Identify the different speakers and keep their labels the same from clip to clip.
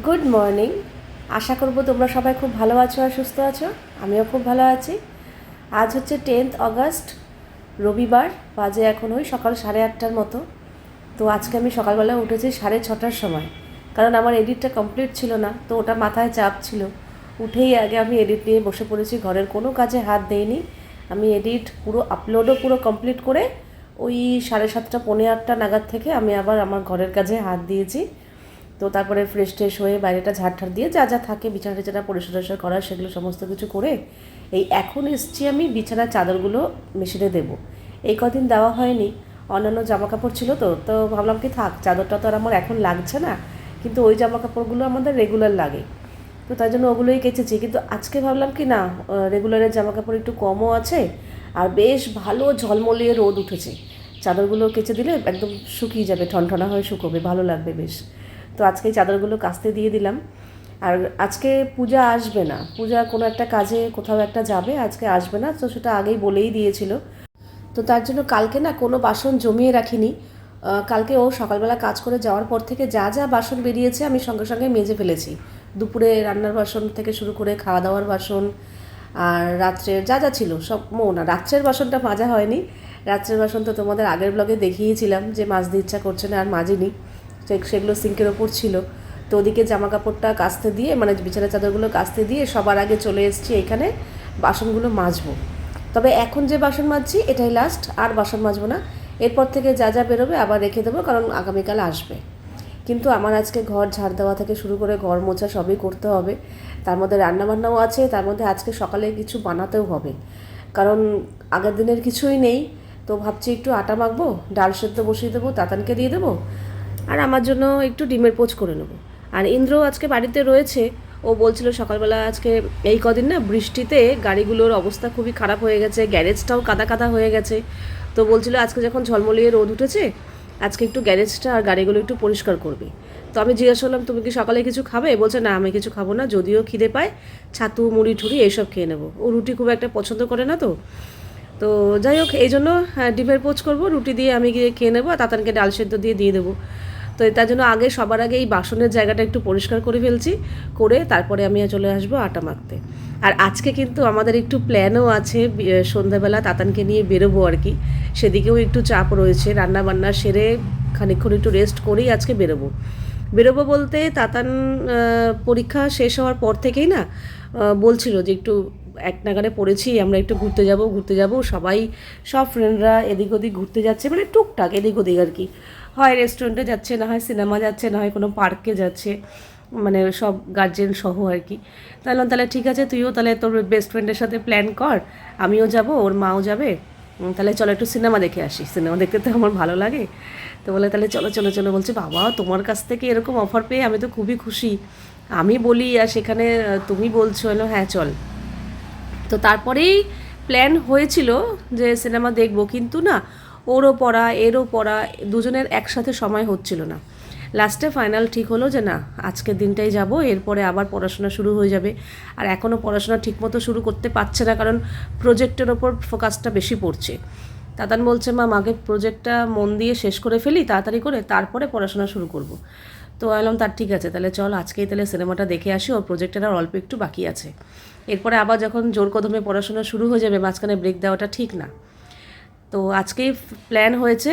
Speaker 1: Good morning আশা করব তোমরা সবাই খুব ভালো আছো আর সুস্থ আছো। আমিও খুব ভালো আছি। আজ হচ্ছে টেন্থ অগস্ট রবিবার, বাজে এখন ওই সকাল সাড়ে আটটার মতো। তো আজকে আমি সকালবেলা উঠেছি সাড়ে ছটার সময়। কারণ আমার এডিটটা কমপ্লিট ছিল না, তো ওটা মাথায় চাপ ছিল। উঠেই আগে আমি এডিট নিয়ে বসে পড়েছি, ঘরের কোনো কাজে হাত দেইনি। আমি এডিট পুরো আপলোডও পুরো কমপ্লিট করে ওই সাড়ে সাতটা, পৌনে আটটা নাগাদ থেকে আমি আবার আমার ঘরের কাজে হাত দিয়েছি। তো তারপরে ফ্রেশ ট্রেশ হয়ে বাইরেটা ঝাড় দিয়ে যা যা থাকে, বিছানা টিছানা পরিষ্কার টরিষ্কার করার সেগুলো সমস্ত কিছু করে এই এখন এসছি আমি বিছানার চাদরগুলো মেশিনে দেব। এই কদিন দেওয়া হয়নি, অন্যান্য জামা কাপড় ছিল তো তো ভাবলাম কি থাক, চাদরটা তো আর আমার এখন লাগছে না, কিন্তু ওই জামা কাপড়গুলো আমাদের রেগুলার লাগে। তো তাই জন্য ওগুলোই কেচেছি, কিন্তু আজকে ভাবলাম কি না রেগুলারের জামা কাপড় একটু কমও আছে, আর বেশ ভালো ঝলমলিয়ে রোদ উঠেছে। চাদরগুলো কেচে দিলে একদম শুকিয়ে যাবে, ঠনঠনা হয়ে শুকোবে, ভালো লাগবে বেশ। তো আজকে চাদরগুলো কাস্তে দিয়ে দিলাম। আর আজকে পূজা আসবে না। পূজা কোনো একটা কাজে কোথাও একটা যাবে, আজকে আসবে না। তো সেটা আগেই বলেই দিয়েছিল। তো তার জন্য কালকে না কোনো বাসন জমিয়ে রাখিনি। কালকে ও সকালবেলা কাজ করে যাওয়ার পর থেকে যা যা বাসন বেরিয়েছে আমি সঙ্গে সঙ্গে মেজে ফেলেছি। দুপুরে রান্নার বাসন থেকে শুরু করে খাওয়া দাওয়ার বাসন আর রাত্রের যা যা ছিল সব মো না, রাত্রের বাসনটা মাজা হয়নি। রাত্রের বাসন তো তোমাদের আগের ব্লগে দেখিয়েছিলাম যে মাজতে ইচ্ছা করছে না আর মাজিনি। সেগুলো সিঙ্কের ওপর ছিল। তো ওদিকে জামা কাপড়টা কাচতে দিয়ে মানে বিছানা চাদরগুলো কাচতে দিয়ে সবার আগে চলে এসেছি এখানে বাসনগুলো মাজবো। তবে এখন যে বাসন মাজছি, এটাই লাস্ট আর বাসন মাজবো না। এরপর থেকে যা যা বেরোবে আবার রেখে দেবো, কারণ আগামীকাল আসবে। কিন্তু আমার আজকে ঘর ঝাড় দেওয়া থেকে শুরু করে ঘর মোছা সবই করতে হবে। তার মধ্যে রান্নাবান্নাও আছে, তার মধ্যে আজকে সকালে কিছু বানাতেও হবে। কারণ আগের দিনের কিছুই নেই, তো ভাবছি একটু আটা মাখবো, ডাল সেদ্ধ বসিয়ে দেবো, তাতানকে দিয়ে দেবো আর আমার জন্য একটু ডিমের পোচ করে নেব। আর ইন্দ্র আজকে বাড়িতে রয়েছে, ও বলছিল সকালবেলা আজকে এই কদিন না বৃষ্টিতে গাড়িগুলোর অবস্থা খুবই খারাপ হয়ে গেছে, গ্যারেজটাও কাদা কাদা হয়ে গেছে। তো বলছিল আজকে যখন ঝলমলিয়ে রোদ উঠেছে, আজকে একটু গ্যারেজটা আর গাড়িগুলো একটু পরিষ্কার করবি। তো আমি জিজ্ঞাসা করলাম, তুমি কি সকালে কিছু খাবে? বলছে, না, আমি কিছু খাব না, যদিও খিদে পায়, ছাতু, মুড়ি, ঠুড়ি, এইসব খেয়ে নেব। ও রুটি খুব একটা পছন্দ করে না তো তো যাই হোক এই জন্য হ্যাঁ, ডিমের পোচ করব রুটি দিয়ে আমি গিয়ে খেয়ে নেব আর তাতানকে ডাল সেদ্ধ দিয়ে দিয়ে দেবো। তো তার জন্য আগে সবার আগে এই বাসনের জায়গাটা একটু পরিষ্কার করে ফেলছি করে তারপরে আমি চলে আসব আটা মাখতে। আর আজকে কিন্তু আমাদের একটু প্ল্যানও আছে সন্ধ্যাবেলা তাতানকে নিয়ে বেরোবো আর কি। সেদিকেও একটু চাপ রয়েছে রান্না বান্না সেরে খানিকক্ষণ একটু রেস্ট করেই আজকে বেরোবো। বেরোবো বলতে তাতান পরীক্ষা শেষ হওয়ার পর থেকেই না বলছিল যে একটু এক নাগারে পড়েছি, আমরা একটু ঘুরতে যাব ঘুরতে যাব। সবাই, সব ফ্রেন্ডরা এদিক ওদিক ঘুরতে যাচ্ছে মানে টুকটাক এদিক ওদিক আর কি। হয় রেস্টুরেন্টে যাচ্ছে, না হয় সিনেমা যাচ্ছে, না হয় কোনো পার্কে যাচ্ছে মানে সব গার্জেন সহ আর কি। তাহলে তাহলে ঠিক আছে, তুইও তাহলে তোর বেস্ট ফ্রেন্ডের সাথে প্ল্যান কর, আমিও যাব, ওর মাও যাবে। তাহলে চলো একটু সিনেমা দেখে আসি। সিনেমা দেখতে তো আমার ভালো লাগে। তো বলে তাহলে চলো চলো চলো বলছে, বাবা, তোমার কাছ থেকে এরকম অফার পেয়ে আমি তো খুবই খুশি। আমি বলি, আর সেখানে, তুমি বলছো হ্যাঁ চল। তো তারপরেই প্ল্যান হয়েছিল যে সিনেমা দেখব, কিন্তু না, ওরও পড়া, এরও পড়া, দুজনের একসাথে সময় হচ্ছিল না। লাস্টে ফাইনাল ঠিক হলো যে না, আজকের দিনটাই যাব, এরপরে আবার পড়াশোনা শুরু হয়ে যাবে। আর এখনও পড়াশোনা ঠিকমতো শুরু করতে পারছে না, কারণ প্রজেক্টের ওপর ফোকাসটা বেশি পড়ছে। তাতান বলছে, মা, মাকে প্রজেক্টটা মন দিয়ে শেষ করে ফেলি, তাড়াতাড়ি করে তারপরে পড়াশোনা শুরু করব। তো এলাম তার ঠিক আছে, তাহলে চল আজকেই তাহলে সিনেমাটা দেখে আসি, ওর প্রজেক্টের আর অল্প একটু বাকি আছে। এরপরে আবার যখন জোর কদমে পড়াশোনা শুরু হয়ে যাবে, মাঝখানে ব্রেক দেওয়াটা ঠিক না। তো আজকেই প্ল্যান হয়েছে,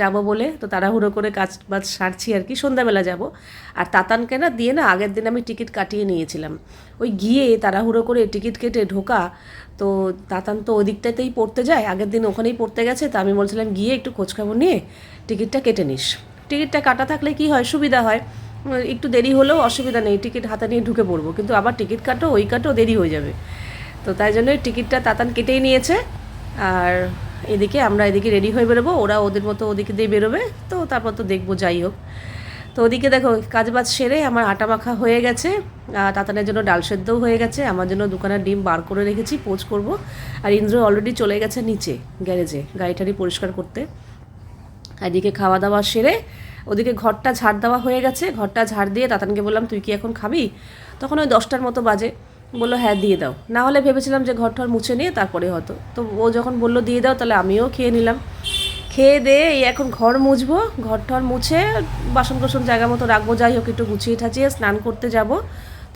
Speaker 1: যাব বলে, তো তাড়াহুড়ো করে কাজ বাজ সারছি আর কি, সন্ধ্যাবেলা যাব। আর তাতানকে না দিয়ে না, আগের দিন আমি টিকিট কাটিয়ে নিয়েছিলাম। ওই গিয়ে তাড়াহুড়ো করে টিকিট কেটে ঢোকা, তো তাতান তো ওই দিকটাতেই পড়তে যায়, আগের দিন ওখানেই পড়তে গেছে, তা আমি বলছিলাম, গিয়ে একটু খোঁজখবর নিয়ে টিকিটটা কেটে নিস। টিকিটটা কাটা থাকলে কি হয়? সুবিধা হয়। একটু দেরি হলেও অসুবিধা নেই, টিকিট হাতে নিয়ে ঢুকে পড়ব। কিন্তু আবার টিকিট কাটো, ওই কাটো, দেরি হয়ে যাবে। তো তাই জন্য টিকিটটা তাতান কেটেই নিয়েছে। আর এদিকে আমরা এদিকে রেডি হয়ে বেরোবো। ওরা ওদের মতো ওদিকে দিয়ে বেরোবে। তো তারপর তো দেখব, যাই হোক। তো ওদিকে দেখো কাজ বাজ সেরে আমার আটা মাখা হয়ে গেছে। আর তাতানের জন্য ডাল সেদ্ধও হয়ে গেছে। আমার জন্য দোকানের ডিম বার করে রেখেছি, পোচ করব। আর ইন্দ্র অলরেডি চলে গেছে নিচে, গ্যারেজে গাড়িটারি পরিষ্কার করতে। এদিকে খাওয়া দাওয়া সেরে ওদিকে ঘরটা ঝাড় দেওয়া হয়ে গেছে। ঘরটা ঝাড় দিয়ে তাতানকে বললাম, তুই কি এখন খাবি? তখন ওই দশটার মতো বাজে। বলল হ্যাঁ দিয়ে দাও। না হলে ভেবেছিলাম যে ঘর টর মুছে নিয়ে তারপরে হতো তো ও যখন বলল, দিয়ে দাও, তাহলে আমিও খেয়ে নিলাম। খেয়ে দিয়ে এই এখন ঘর মুছবো। ঘর টর মুছে বাসন কোসন জায়গা মতো রাখব। যাই হোক, একটু গুছিয়ে ঠাচিয়ে স্নান করতে যাব।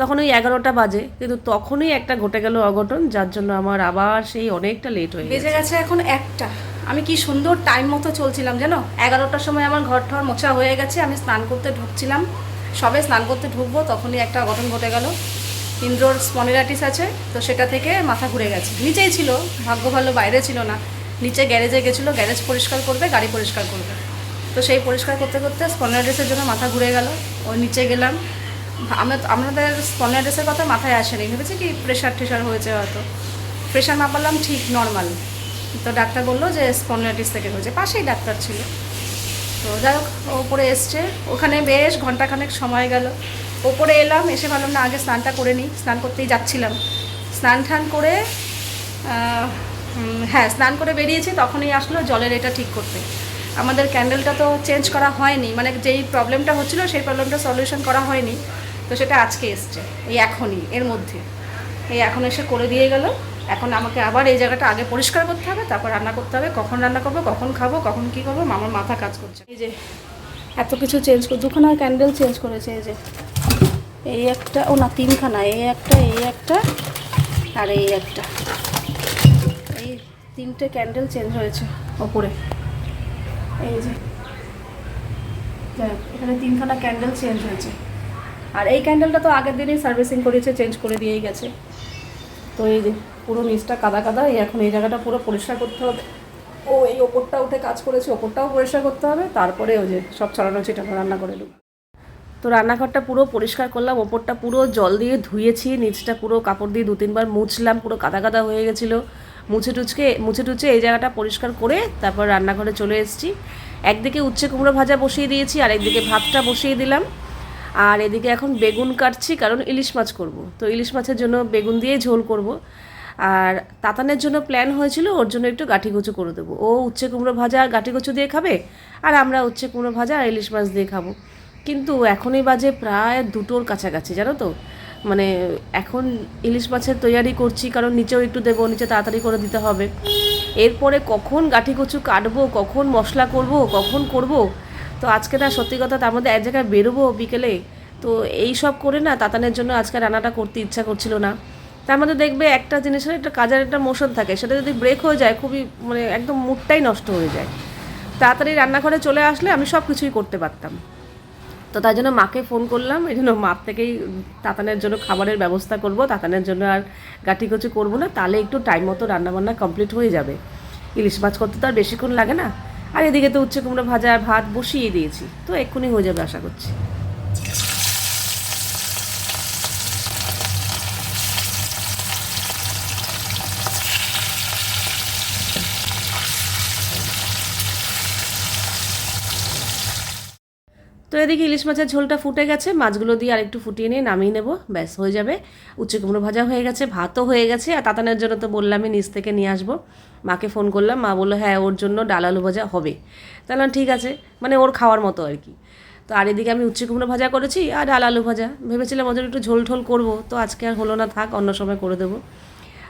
Speaker 1: তখন ওই এগারোটা বাজে। কিন্তু তখনই একটা ঘটে গেল অঘটন, যার জন্য আমার আবার সেই অনেকটা লেট হয়ে গেছে
Speaker 2: এখন একটা। আমি কি সুন্দর টাইম মতো চলছিলাম জানো? এগারোটার সময় আমার ঘর ঠর মোছা হয়ে গেছে, আমি স্নান করতে ঢুকছিলাম। সবে স্নান করতে ঢুকবো, তখনই একটা ঘটন ঘটে গেল। ইন্দ্রর স্পনিলাইটিস আছে, তো সেটা থেকে মাথা ঘুরে গেছে। নিচেই ছিল, ভাগ্য ভালো, বাইরে ছিল না। নিচে গ্যারেজে গেছিল গ্যারেজ পরিষ্কার করবে, গাড়ি পরিষ্কার করবে। তো সেই পরিষ্কার করতে করতে স্পনিলাইটিসের জন্য মাথা ঘুরে গেল। ওই নিচে গেলাম। আমাদের স্পনিলাইটিসের কথা মাথায় আসেনি। ভেবেছি কি প্রেশার টেশার হয়েছে হয়তো। প্রেশার মাপালাম ঠিক নর্মাল তো ডাক্তার বলল যে স্পন্ডলাইটিস থেকে হয়েছে। পাশেই ডাক্তার ছিল। তো যাই হোক ওপরে এসছে। ওখানে বেশ ঘন্টাখানেক সময় গেল। ওপরে এলাম, এসে ভাবলাম, না, আগে স্নানটা করে নিই। স্নান করতেই যাচ্ছিলাম। স্নান টান করে হ্যাঁ স্নান করে বেরিয়েছি। তখনই আসলো জলের এটা ঠিক করতে। আমাদের ক্যান্ডেলটা তো চেঞ্জ করা হয়নি। মানে যেই প্রবলেমটা হচ্ছিল, সেই প্রবলেমটা সলিউশন করা হয়নি। তো সেটা আজকে এসছে। এই এখনই, এর মধ্যে। এই এখন এসে করে দিয়ে গেল। এখন আমাকে আবার এই জায়গাটা আগে পরিষ্কার করতে হবে, তারপর রান্না করতে হবে, কখন রান্না করব, কখন খাব, কখন কী করব আমার মাথা কাজ করছে। এই যে, এত কিছু চেঞ্জ করে দুখানা ক্যান্ডেল চেঞ্জ করেছে, এই যে। এই একটা, ও না, তিনখানা, এই একটা এই একটা, আর এই একটা। এই তিনটে ক্যান্ডেল চেঞ্জ হয়েছে ওপরে। এই যে এখানে তিনখানা ক্যান্ডেল চেঞ্জ হয়েছে। আর এই ক্যান্ডেলটা তো আগের দিনই সার্ভিসিং করেছে চেঞ্জ করে দিয়েই গেছে। তো এই যে পুরো নিচটা কাদা কাদা এখন এই জায়গাটা পুরো পরিষ্কার করতে হবে। ও এই ওপরটা উঠে কাজ করেছে, ওপরটাও পরিষ্কার করতে হবে, তারপরে ওই যে সব ছড়ানো ছিটানো রান্না করে দেবো। তো রান্নাঘরটা পুরো পরিষ্কার করলাম, ওপরটা পুরো জল দিয়ে ধুয়েছি, নিচটা পুরো কাপড় দিয়ে দু তিনবার মুছলাম, পুরো কাদা কাদা হয়ে গেছিল। মুছে টুচকে, মুছে টুচে এই জায়গাটা পরিষ্কার করে তারপর রান্নাঘরে চলে এসেছি। একদিকে উচ্ছে কুমড়ো ভাজা বসিয়ে দিয়েছি, আর একদিকে ভাতটা বসিয়ে দিলাম। আর এদিকে এখন বেগুন কাটছি, কারণ ইলিশ মাছ করব। তো ইলিশ মাছের জন্য বেগুন দিয়ে ঝোল করব। আর তাতানের জন্য প্ল্যান হয়েছিল, ওর জন্য একটু গাঠি কচু করে দেবো। ও উচ্ছে কুমড়ো ভাজা আর গাঠি কচু দিয়ে খাবে, আর আমরা উচ্ছে কুমড়ো ভাজা আর ইলিশ মাছ দিয়ে খাব। কিন্তু এখনই বাজে প্রায় দুটোর কাছাকাছি, জানো তো? মানে এখন ইলিশ মাছের তৈয়ারি করছি, কারণ নিচেও একটু দেবো, নিচে তাড়াতাড়ি করে দিতে হবে। এরপরে কখন গাঠি কচু কাটবো, কখন মশলা করব, কখন করব? তো আজকে না সত্যি কথা তার মধ্যে এক জায়গায় বেরোবো বিকেলে। তো এই সব করে না তাতানের জন্য আজকে রান্নাটা করতে ইচ্ছা করছিল না। তার মধ্যে দেখবে একটা জিনিসের একটা কাজের একটা মোশন থাকে, সেটা যদি ব্রেক হয়ে যায় খুবই মানে একদম মুডটাই নষ্ট হয়ে যায়। তাড়াতাড়ি রান্নাঘরে চলে আসলে আমি সব কিছুই করতে পারতাম। তো তার জন্য মাকে ফোন করলাম, এই জন্য মাপ থেকেই তাতানের জন্য খাবারের ব্যবস্থা করব, তাতানের জন্য আর গাঠি করব না, তাহলে একটু টাইম মতো রান্নাবান্না কমপ্লিট হয়ে যাবে। ইলিশ মাছ করতে তো আর বেশিক্ষণ লাগে না। আর এদিকে তো উচ্ছে কুমড়ো ভাজা ভাত বসিয়ে দিয়েছি, তো এক্ষুনি হয়ে যাবে আশা করছি। তো এদিকে ইলিশ মাছের ঝোলটা ফুটে গেছে, মাছগুলো দিয়ে আরেকটু ফুটিয়ে নিয়ে নামিয়ে নেব। ব্যাস, হয়ে যাবে। উচ্ছে কুমড়ো ভাজা হয়ে গেছে, ভাতও হয়ে গেছে, আর তাতানের জন্য তো বললামই নিচ থেকে নিয়ে আসব। মাকে ফোন করলাম, মা বলল হ্যাঁ ওর জন্য ডাল আলু ভাজা হবে। তাহলে ঠিক আছে। মানে ওর খাওয়ার মতো আর কি। তো আর এদিকে আমি উচ্ছে কুমড়ো ভাজা করেছি আর ডাল আলু ভাজা। ভেবেছিলাম ওদের একটু ঝোল ঠোল করব, তো আজকে আর হলো না, থাক, অন্য সময় করে দেবো।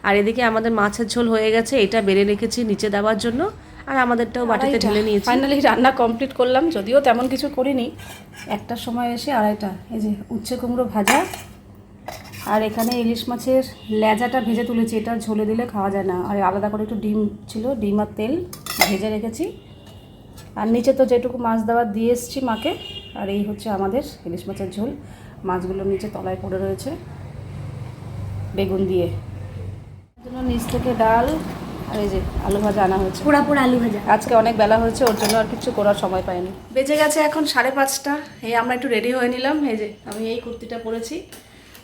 Speaker 2: আর এদিকে আমাদের মাছের ঝোল হয়ে গেছে, এটা বেড়ে রেখেছি নিচে দেওয়ার জন্য। আর আমাদেরটাও বাটিতে ঢেলে নিয়েছি। ফাইনালি রান্না কমপ্লিট করলাম যদিও তেমন কিছু করিনি। একটার সময় এসে আড়াইটা। এই যে উচ্ছে কুমড়ো ভাজা আর এখানে ইলিশ মাছের লেজাটা ভেজে তুলেছি। এটা ঝোলে দিলে খাওয়া যায় না। আর আলাদা করে একটু ডিম ছিল ডিম আর তেল ভেজে রেখেছি। আর নিচে তো যেটুকু মাছ দেওয়ার দিয়ে এসেছি মাকে আর এই হচ্ছে আমাদের ইলিশ মাছের ঝোল। মাছগুলো নিচে তলায় পড়ে রয়েছে বেগুন দিয়ে। জন্য নিচ থেকে ডাল আর এই যে আলু ভাজা আনা হয়েছে।
Speaker 3: পোড়া পোড়া আলু ভাজা।
Speaker 2: আজকে অনেক বেলা হয়েছে ওর জন্য আর কিছু করার সময় পাইনি। বেজে গেছে এখন সাড়ে পাঁচটা। এই আমরা একটু রেডি হয়ে নিলাম। এই যে আমি এই কুর্তিটা পরেছি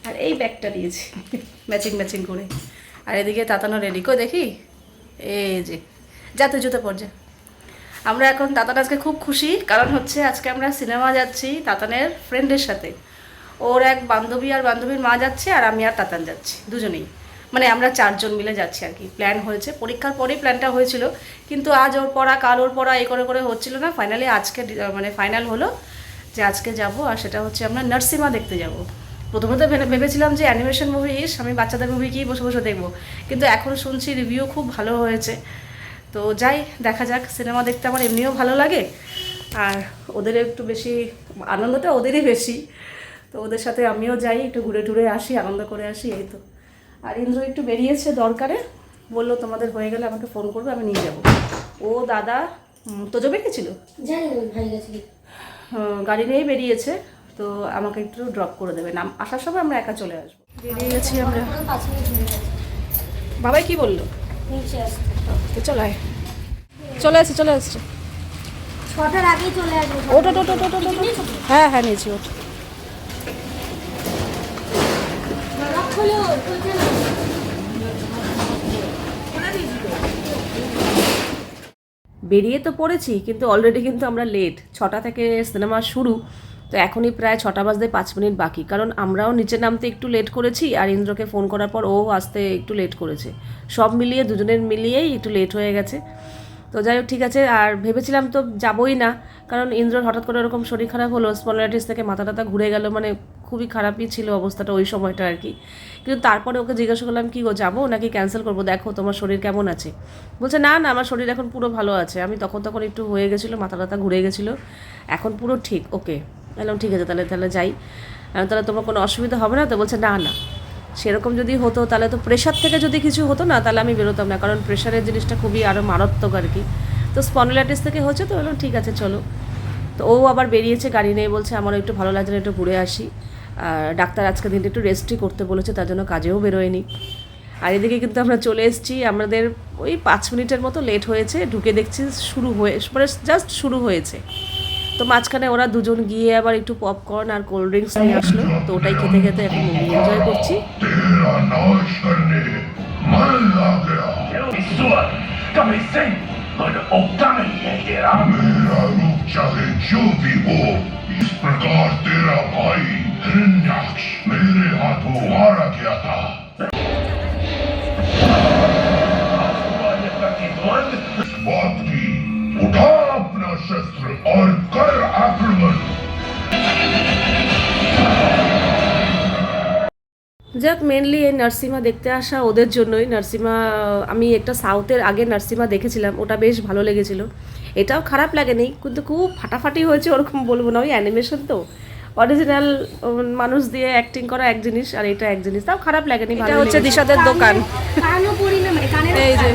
Speaker 2: আর এই ব্যাগটা দিয়েছি। ম্যাচিং ম্যাচিং করে। আর এদিকে তাতানো রেডি করে দেখি? এই যে যাতে জুতো পর যা। আমরা এখন তাতান আজকে খুব খুশি। কারণ হচ্ছে আজকে আমরা সিনেমা যাচ্ছি তাতানের ফ্রেন্ডের সাথে। ওর এক বান্ধবী আর বান্ধবীর মা যাচ্ছে আর আমি আর তাতান যাচ্ছি। দুজনেই। মানে আমরা চারজন মিলে যাচ্ছি আর কি। প্ল্যান হয়েছে। পরীক্ষার পরেই প্ল্যানটা হয়েছিল। কিন্তু আজ ওর পড়া, কাল ওর পড়া, এ করে করে হচ্ছিল না। ফাইনালি আজকে মানে ফাইনাল হলো যে আজকে যাব আর সেটা হচ্ছে আমরা নার্সিমা দেখতে যাব। প্রথমে তো ভেবে- ভেবেছিলাম যে অ্যানিমেশন মুভি ইস, আমি বাচ্চাদের মুভি কি বসে বসে দেখব। কিন্তু এখন শুনছি রিভিউ খুব ভালো হয়েছে। তো যাই, দেখা যাক। সিনেমা দেখতে আমার এমনিও ভালো লাগে। আর ওদের একটু বেশি, আনন্দটা ওদেরই বেশি। তো ওদের সাথে আমিও যাই, একটু ঘুরে টুরে আসি, আনন্দ করে আসি, এই তো। আর ইন্দ্র একটু বেরিয়েছে দরকারে বলল তোমাদের হয়ে গেলে আমাকে ফোন করবে আমি নিয়ে যাব। ও দাদা উম, তোজো বেরিয়েছিল?
Speaker 3: জানি না ভাই গেছে কি
Speaker 2: আহ, গাড়ি নিয়েই বেরিয়েছে তো আমাকে একটু ড্রপ করে দেবে। নাম আসার সময় আমরা একা চলে আসব। বেরিয়ে গেছি আমরা।
Speaker 3: হয়ে
Speaker 2: বাবাই কি বলল? তো চলে আয়। চলে আসছে চলে আসছে।
Speaker 3: ছটার আগেই চলে আসব।
Speaker 2: ওট। হ্যাঁ হ্যাঁ নিয়েছি ওট
Speaker 1: বেরিয়ে তো পড়েছি, কিন্তু অলরেডি কিন্তু আমরা লেট ছটা থেকে সিনেমা শুরু, তো এখনই প্রায় ছটা বাজতে পাঁচ মিনিট বাকি। কারণ আমরাও নিচে নামতে একটু লেট করেছি, আর ইন্দ্রকে ফোন করার পর ও আসতে একটু লেট করেছে। সব মিলিয়ে, দুজনের মিলিয়েই একটু লেট হয়ে গেছে। তো যাই হোক, ঠিক আছে, আর ভেবেছিলাম তো যাবই না, কারণ ইন্দ্রর হঠাৎ করে ওরকম শরীর খারাপ হলো স্পন্ডাইটিস থেকে মাথা টাথা ঘুরে গেল মানে খুবই খারাপই ছিল অবস্থাটা ওই সময়টা আর কি। কিন্তু তারপরে ওকে জিজ্ঞাসা করলাম, কি গো, যাব নাকি ক্যান্সেল করব? দেখো তোমার শরীর কেমন আছে? বলছে, না না, আমার শরীর এখন পুরো ভালো আছে। আমি তখন তখন একটু হয়ে গেছিল মাথা টাথা ঘুরে গেছিল, এখন পুরো ঠিক, ওকে। বললাম, ঠিক আছে, তাহলে তাহলে যাই। তাহলে তোমার কোনো অসুবিধা হবে না? তো বলছে, না না। সেরকম যদি হতো, তাহলে তো প্রেশার থেকে যদি কিছু হতো না, তাহলে আমি বেরোতাম না। কারণ প্রেশারের জিনিসটা খুবই আরও মারাত্মক আর কি। তো স্পন্ডিলাইটিস থেকে হচ্ছে তো বললাম, ঠিক আছে, চলো। তো ও আবার বেরিয়েছে, গাড়ি নিয়ে বলছে আমারও একটু ভালো লাগছে না, একটু ঘুরে আসি। আর ডাক্তার আজকে দিনটা একটু রেস্টই করতে বলেছে, তার জন্য কাজেও বেরোয়নি। আর এদিকে কিন্তু আমরা চলে এসেছি, আমাদের ওই পাঁচ মিনিটের মতো লেট হয়েছে, ঢুকে দেখছি শুরু হয়ে মানে জাস্ট শুরু হয়েছে। তো মাঝখানে ওরা দুজন গিয়ে আবার একটু পপকর্ন আর কোল্ড ড্রিঙ্কস নিয়ে আসলো তো ওটাই খেতে খেতে এখন মুভি এনজয় করছি
Speaker 4: तेरा नाश करने मन आ गया
Speaker 5: ईश्वर कभी सिंह मुझे उगता नहीं है तेरा
Speaker 4: मेरा रूप चाहे जो भी हो इस प्रकार तेरा भाई हिरण्याक्ष मेरे हाथों मारा गया था
Speaker 5: प्रतिद्वंद
Speaker 4: इस बात की उठा अपना शस्त्र और
Speaker 1: যাক মেনলি এই নার্সিমা দেখতে আসা ওদের জন্যই। নার্সিমা আমি একটা সাউথের আগে নার্সিমা দেখেছিলাম ওটা বেশ ভালো লেগেছিল। এটাও খারাপ লাগেনি কিন্তু খুব ফাটাফাটি হয়েছে ওরকম বলব না। ওই অ্যানিমেশন তো। অরিজিনাল মানুষ দিয়ে অ্যাক্টিং করা এক জিনিস আর এটা এক জিনিস। তাও খারাপ লাগেনি
Speaker 2: এটা হচ্ছে দিশাদের দোকান। এই যে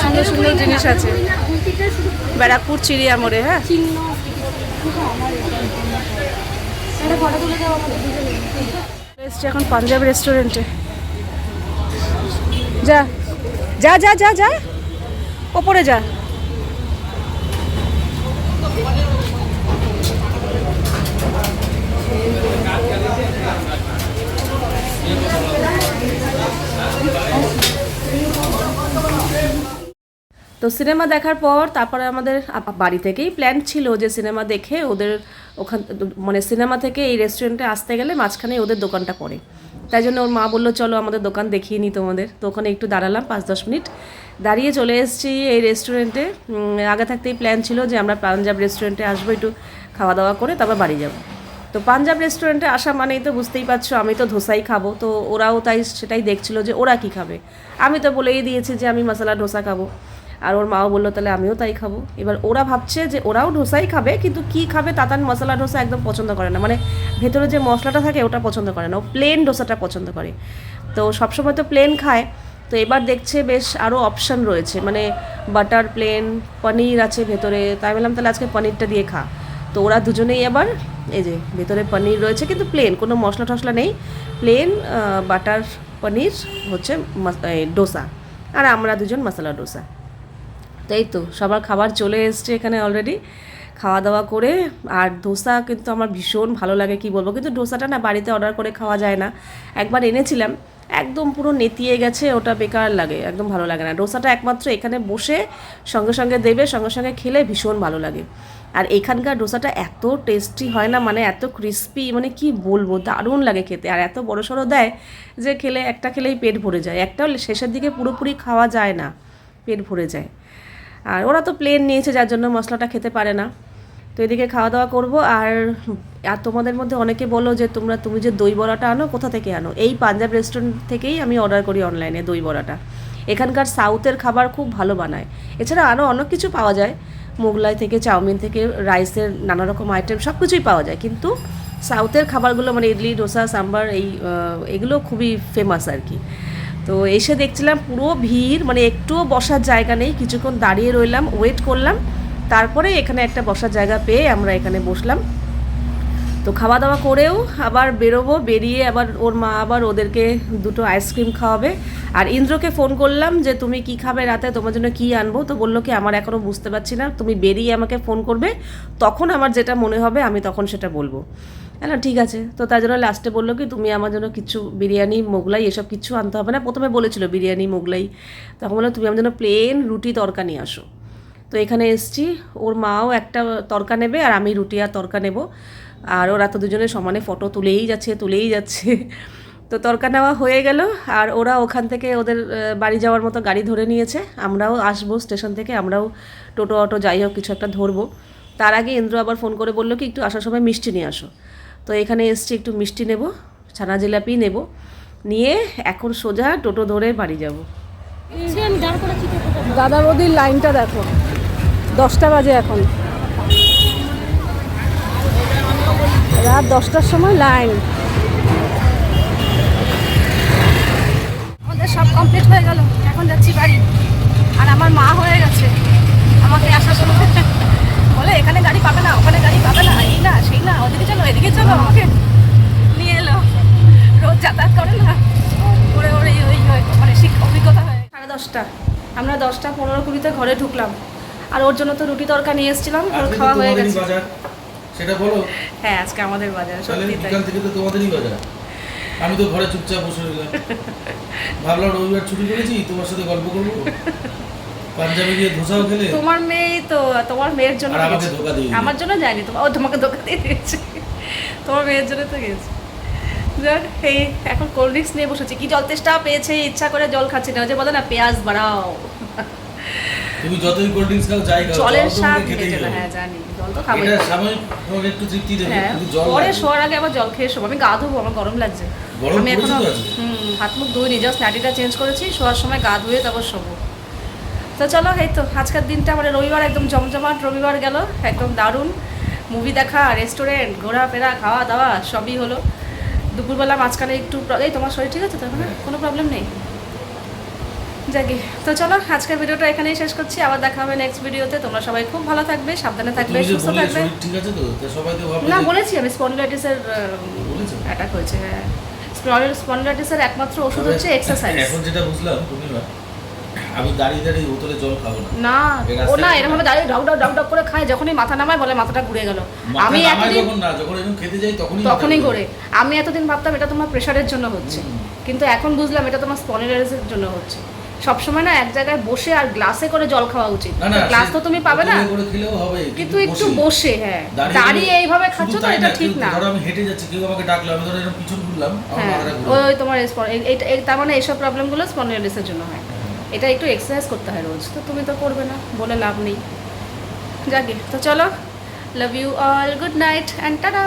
Speaker 2: সুন্দর সুন্দর জিনিস আছে। ব্যারাকপুর চিড়িয়া মোড়ে হ্যাঁ এখন পাঞ্জাব রেস্টুরেন্টে যা যা যা যা যা। ওপরে যা।
Speaker 1: তো সিনেমা দেখার পর তারপরে আমাদের বাড়ি থেকেই প্ল্যান ছিল যে সিনেমা দেখে ওদের ওখান মানে সিনেমা থেকে এই রেস্টুরেন্টে আসতে গেলে মাঝখানে ওদের দোকানটা পড়ে। তাই জন্য ওর মা বলল, চলো আমাদের দোকান দেখিয়ে নিই তোমাদের। তো ওখানে একটু দাঁড়ালাম পাঁচ দশ মিনিট। দাঁড়িয়ে চলে এসেছি এই রেস্টুরেন্টে আগে থাকতেই প্ল্যান ছিল যে আমরা পাঞ্জাব রেস্টুরেন্টে আসব একটু খাওয়া দাওয়া করে, তারপর বাড়ি যাব। তো পাঞ্জাব রেস্টুরেন্টে আসা মানেই তো বুঝতেই পারছ, আমি তো ধোসাই খাব। তো ওরাও তাই সেটাই দেখছিল যে ওরা কি খাবে। আমি তো বলেই দিয়েছি যে আমি মশলা ধোসা খাব। আর ওর মাও বলল, তাহলে আমিও তাই খাব। এবার ওরা ভাবছে যে ওরাও ডোসাই খাবে, কিন্তু কি খাবে তাতান মশলা ডোসা একদম পছন্দ করে না। মানে ভেতরে যে মশলাটা থাকে ওটা পছন্দ করে না, ও প্লেন ডোসাটা পছন্দ করে। তো সবসময় তো প্লেন খায়। তো এবার দেখছে বেশ আরও অপশান রয়েছে। মানে বাটার প্লেন পনির আছে ভেতরে। তাই বললাম, তাহলে আজকে পনিরটা দিয়ে খা। তো ওরা দুজনেই আবার এই যে ভেতরে পনির রয়েছে, কিন্তু প্লেন কোনো মশলা টশলা নেই। প্লেন বাটার পনির হচ্ছে ডোসা আর আমরা দুজন মশলা ডোসা তো এই তো, সবার খাবার চলে এসছে এখানে অলরেডি খাওয়া দাওয়া করে, আর ধোসা কিন্তু আমার ভীষণ ভালো লাগে, কি বলব? কিন্তু ডোসাটা না বাড়িতে অর্ডার করে খাওয়া যায় না। একবার এনেছিলাম, একদম পুরো নেতিয়ে গেছে, ওটা বেকার লাগে, একদম ভালো লাগে না। ডোসাটা একমাত্র এখানে বসে, সঙ্গে সঙ্গে দেবে, সঙ্গে সঙ্গে খেলে ভীষণ ভালো লাগে। আর এখানকার ডোসাটা এত টেস্টি হয় না মানে এত ক্রিস্পি মানে কি বলব, দারুণ লাগে খেতে। আর এত বড় সড়ো দেয় যে খেলে, একটা খেলেই পেট ভরে যায়। একটাও শেষের দিকে পুরোপুরি খাওয়া যায় না, পেট ভরে যায়। আর ওরা তো প্লেন নিয়েছে, যার জন্য মশলাটা খেতে পারে না। তো এদিকে খাওয়া দাওয়া করব আর আর তোমাদের মধ্যে অনেকে বলো যে, তোমরা, তুমি যে দই বড়াটা আনো, কোথা থেকে আনো? এই পাঞ্জাব রেস্টুরেন্ট থেকেই আমি অর্ডার করি অনলাইনে দই বড়াটা। এখানকার সাউথের খাবার খুব ভালো বানায়। এছাড়া আরও অনেক কিছু পাওয়া যায়। মোগলাই থেকে, চাউমিন থেকে রাইসের নানা রকম আইটেম সব কিছুই পাওয়া যায়। কিন্তু সাউথের খাবারগুলো মানে ইডলি, ডোসা, সাম্বার, এই এগুলো খুবই ফেমাস আর কি। তো এসে দেখছিলাম পুরো ভিড় মানে একটুও বসার জায়গা নেই, কিছুক্ষণ দাঁড়িয়ে রইলাম ওয়েট করলাম। তারপরে এখানে একটা বসার জায়গা পেয়ে আমরা এখানে বসলাম। তো খাওয়া দাওয়া করেও আবার বেরোবো, বেরিয়ে আবার ওর মা আবার ওদেরকে দুটো আইসক্রিম খাওয়াবে। আর ইন্দ্রকে ফোন করলাম যে, তুমি কি খাবে রাতে? তোমার জন্য কি আনব? তো বলল কি, আমার এখনও বুঝতে পারছি না। তুমি বেরিয়ে আমাকে ফোন করবে, তখন আমার যেটা মনে হবে, আমি তখন সেটা বলব। হ্যাঁ ঠিক আছে। তো তার জন্য লাস্টে বলল কি, তুমি আমার জন্য কিছু বিরিয়ানি, মোগলাই এসব কিছু আনতে হবে না। প্রথমে বলেছিল বিরিয়ানি, মোগলাই। তখন বলল, তুমি আমার জন্য প্লেন রুটি তরকা নিয়ে আসো। তো এখানে এসছি। ওর মাও একটা তরকা নেবে আর আমি রুটি আর তরকা নেব। আর ওরা তো দুজনে সমানে ফটো তুলেই যাচ্ছে তুলেই যাচ্ছে। তো তরকা নেওয়া হয়ে গেল। আর ওরা ওখান থেকে ওদের বাড়ি যাওয়ার মতো গাড়ি ধরে নিয়েছে। আমরাও আসব স্টেশন থেকে, আমরাও টোটো অটো যাই হোক, কিছু একটা ধরবো। তার আগে ইন্দ্র আবার ফোন করে বলল কি, একটু আসার সময় মিষ্টি নিয়ে আসো। তো এখানে এসছি একটু মিষ্টি নেব, ছানা জিলাপি নেব। নিয়ে এখন সোজা টোটো ধরে বাড়ি যাব।
Speaker 2: দাদা বৌদির লাইনটা দেখো। দশটা বাজে এখন। রাত দশটার সময় লাইন। আমাদের সব কমপ্লিট হয়ে গেল। এখন যাচ্ছি বাড়ি। আর আমার মা হয়ে গেছে। আমাকে আসার সময় বলে এখানে গাড়ি পাবে না ওখানে গাড়ি পাবে না। এই না সেই না ওদিকে চলো এদিকে চলো আমাকে নিয়ে এলো। রোজ যাতায়াত করে না। করে ওর ওই মানে শিক্ষা অভিজ্ঞতা হয়ে সাড়ে দশটা। আমরা দশটা পনেরো কুড়িতে ঘরে ঢুকলাম। আর ওর জন্য তো রুটি তরকা নিয়ে এসেছিলাম ওর খাওয়া হয়ে গেছে।
Speaker 6: সেটা বলো।
Speaker 2: হ্যাঁ আজকে আমাদের বাজার সত্যি তাই।
Speaker 6: বিকাল থেকে তো তোমাদেরই বাজার। আমি তো ঘরে চুপচাপ বসে রইলাম। ভাবলাম রবিবার ছুটি করেছি তোমার সাথে গল্প করব। পাঞ্জাবে গিয়ে ধোসাও খেলে?
Speaker 2: তোমার মেয়ে তো তোমার মেয়ের জন্য
Speaker 6: আর আমাকে ধোকা দিয়ে
Speaker 2: আমার জন্য যায়নি তোমার ও তোমাকে ধোকা দিয়ে দিয়েছে। তোমার মেয়ের জন্য তো গেছে। যাক এই এখন কোল্ড ড্রিঙ্কস নিয়ে বসেছি। কি জল তেষ্টা পেয়েছে ইচ্ছা করে জল খাচ্ছি না। যে বলে না পেঁয়াজ বাড়াও।
Speaker 6: তুমি যতই কোল্ড ড্রিঙ্কস খাও যাই খাও
Speaker 2: জলের স্বাদ
Speaker 6: খেতেই
Speaker 2: না হ্যাঁ জানি জল তো খাব
Speaker 6: এটা সাময়িক তোমাকে একটু তৃপ্তি দেবে
Speaker 2: হ্যাঁ
Speaker 6: কিন্তু জল
Speaker 2: পরে শোয়ার আগে আবার জল খেয়ে শোবো। আমি গা ধোবো আমার গরম লাগছে। আমি
Speaker 6: এখনও
Speaker 2: হুম হাত মুখ ধুইনি জাস্ট নাটিটা চেঞ্জ করেছি শোয়ার সময় গা ধুয়ে তারপর শোবো। তো চলো এই তো আজকের দিনটা মানে রবিবার একদম জমজমাট রবিবার গেল একদম দারুণ। মুভি দেখা রেস্টুরেন্ট ঘোরাফেরা খাওয়া দাওয়া সবই হলো। দুপুরবেলা মাঝখানে একটু এই তোমার শরীর ঠিক আছে তো? এখন কোনো প্রবলেম নেই? যাকে তো চলো আজকের ভিডিওটা এখানেই শেষ করছি। আবার দেখা হবে নেক্সট ভিডিওতে তোমরা সবাই খুব ভালো থাকবে সাবধানে থাকবে সুস্থ থাকবে।
Speaker 6: ঠিক আছে তো সবাই তো
Speaker 2: না বলেছি আমি স্পন্ডিলাইটিসের? অ্যাটাক হয়েছে হ্যাঁ। স্পন্ডিলাইটিসের একমাত্র ওষুধ হচ্ছে এক্সারসাইজ
Speaker 6: এখন যেটা বুঝলাম তুমি আমি দাঁড়িয়ে দাঁড়িয়ে বোতলে জল খাব না।
Speaker 2: ও না এরকম ভাবে দাঁড়িয়ে ডাউ ডাউ ডাউ ডাউ করে খায় যখনই মাথা নামায় বলে মাথাটা ঘুরে গেল। আমি
Speaker 6: যখন না যখন এরকম খেতে যাই তখনই
Speaker 2: তখনই করে আমি এতদিন ভাবতাম এটা তোমার প্রেশারের জন্য হচ্ছে। কিন্তু এখন বুঝলাম এটা তোমার স্পন্ডিলাইটিসের জন্য হচ্ছে। সবসময় না এক জায়গায় বসে আর গ্লাসে করে জল খাওয়া উচিত। গ্লাস তো তুমি পাবে না। কিন্তু একটু বসে। হ্যাঁ।
Speaker 6: দাঁড়িয়ে
Speaker 2: এইভাবে খাচ্ছ তো এটা ঠিক না।
Speaker 6: ধরো আমি হেঁটে যাচ্ছি কেউ আমাকে ডাকলো আমি ধরো এরকম পিছন ঘুরলাম আমার
Speaker 2: হ্যাঁ
Speaker 6: মাথাটা
Speaker 2: ওই তোমার এই- এই- তার মানে এইসব প্রবলেমগুলো স্পন্ডিলাইটিসের জন্য হয়। এটা একটু এক্সারসাইজ করতে হয় রোজ। তো তুমি তো করবে না, বলে লাভ নেই। যাকে তো চলো love you all good night and tata